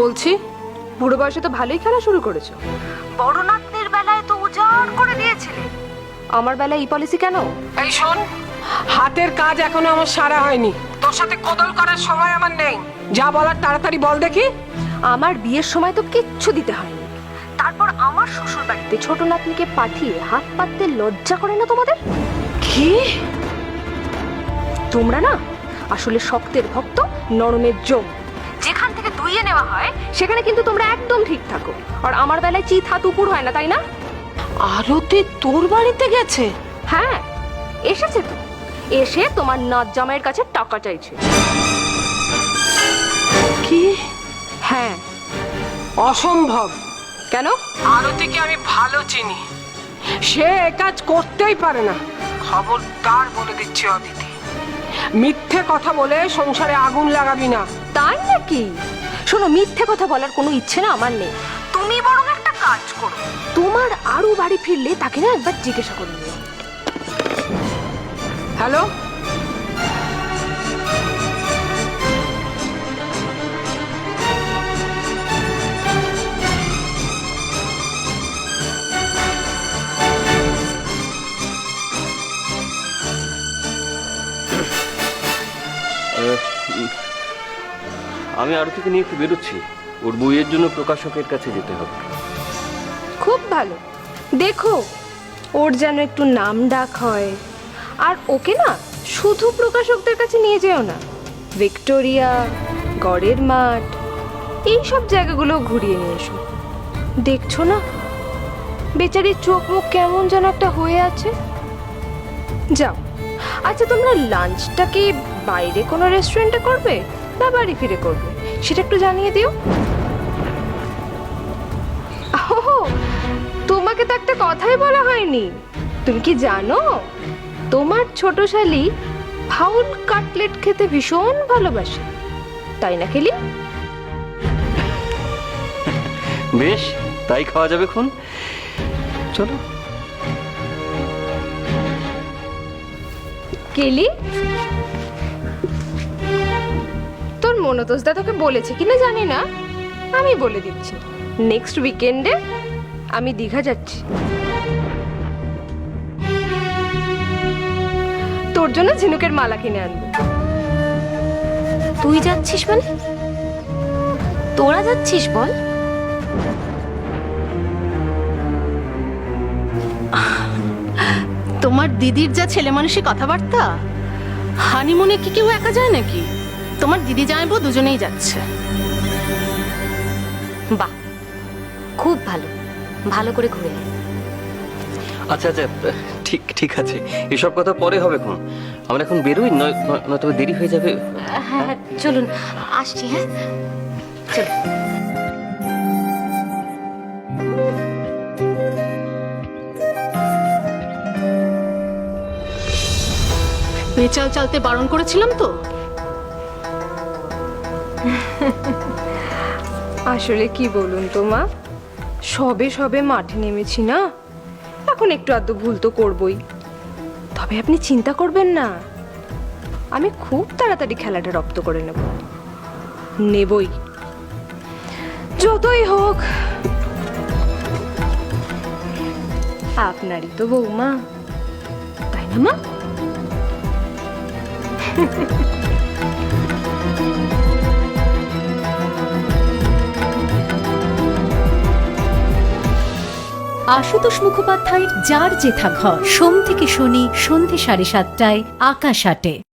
বলছি বুড়ো বয়সে তো ভালোই খেলা শুরু করেছ। বড় নাতনির বেলায় তো উজাড় করে দিয়েছিলে। আমার বেলায় এই পলিসি কেন? এই শোন হাতের কাজ এখনও আমার সারা হয়নি। তোর সাথে কোদল করার সময় আমার নেই। যা বলার তাড়াতাড়ি বল দেখি। আমার বিয়ের সময় তো কিচ্ছু দিতে হয়নি তারপর আমার শ্বশুর বাড়িতে ছোট নাতনিকে পাঠিয়ে হাত পাততে লজ্জা করে না তোমাদের? কি? তোমরা না আসলে শক্তের ভক্ত নরমের জম যেখান থেকে দুইয়ে নেওয়া হয় সেখানে কিন্তু তোমরা একদম ঠিক থাকো। আর আমার বেলায় চিত হাত উপর হয় না তাই না? আরতি তোর বাড়িতে গেছে? হ্যাঁ এসেছে তো। এসে তোমার নাচ জামাইয়ের কাছে টাকা চাইছে। কি? হ্যাঁ। অসম্ভব। কেন? আরতিকে আমি ভালো চিনি। সে এ কাজ করতেই পারে না। খবরদার বলে দিচ্ছি অদিতি মিথ্যে কথা বলে সংসারে আগুন লাগাবি না। তাই নাকি? শোনো মিথ্যে কথা বলার কোনো ইচ্ছে না আমার নেই। তুমি বরং একটা কাজ করো। তোমার আরও বাড়ি ফিরলে তাকে না একবার জিজ্ঞাসা করে নিও। হ্যালো? আমি আরতিকে নিয়ে একটু বেরোচ্ছি। ওর বইয়ের জন্য প্রকাশকের কাছে যেতে হবে। খুব ভালো। দেখো, ওর যেন একটু নাম ডাক হয়। আর ওকে না, শুধু প্রকাশকদের কাছে নিয়ে যেও না। ভিক্টোরিয়া, গড়ের মাঠ এই সব জায়গাগুলো ঘুরিয়ে নিয়ে এসো। দেখছ না? বেচারির চোখ মুখ কেমন যেন একটা হয়ে আছে। যাও। আচ্ছা তোমরা লাঞ্চটা কি বাইরে কোনো রেস্টুরেন্টে করবে না বাড়ি ফিরে করবে? সেটা একটু জানিয়ে দিও। তোমাকে তো একটা কথাই বলা হয়নি। তুমি কি জানো? তোমার ছোট শালি ফাউল কাটলেট খেতে ভীষণ ভালোবাসে। তাই না খেলি? বেশ তাই খাওয়া যাবে খুন। চলো। কেলি মনোতোষদা তোকে বলেছে কিনা জানি না। আমি বলে দিচ্ছি। নেক্সট উইকেন্ডে আমি দীঘা যাচ্ছি। তোর জন্য ঝিনুকের মালা কিনে আনব। তুই যাচ্ছিস মানে? তোরা যাচ্ছিস বল? তোমার দিদির যা ছেলে মানুষের কথাবার্তা? হানিমুনে কি কেউ একা যায় নাকি? তোমার দিদি জামাইবু দুজনেই যাচ্ছে। বাহ খুব ভালো। ভালো করে ঘুরে আয়। আচ্ছা আচ্ছা ঠিক ঠিক আছে। এসব কথা পরে হবে খুন আমরা এখন বেরোই নয় নয়তো দেরি হয়ে যাবে। হ্যাঁ হ্যাঁ চলুন আসছি হ্যাঁ? চল পেঁচাল চালতে বারণ করেছিলাম তো? আসলে কি বলুন তো, মা? সবে সবে মাঠে নেমেছি না? এখন একটু আধটু ভুল তো করবই। তবে আপনি চিন্তা করবেন না। আমি খুব তাড়াতাড়ি খেলাটা রপ্ত করে নেব। নেবই। যতই হোক। আপনারই তো বৌমা। তাই না, মা? আশুতোষ মুখোপাধ্যায়ের যার যেথা ঘর সোম থেকে শনি সন্ধে সাড়ে সাতটায় আকাশ আটে।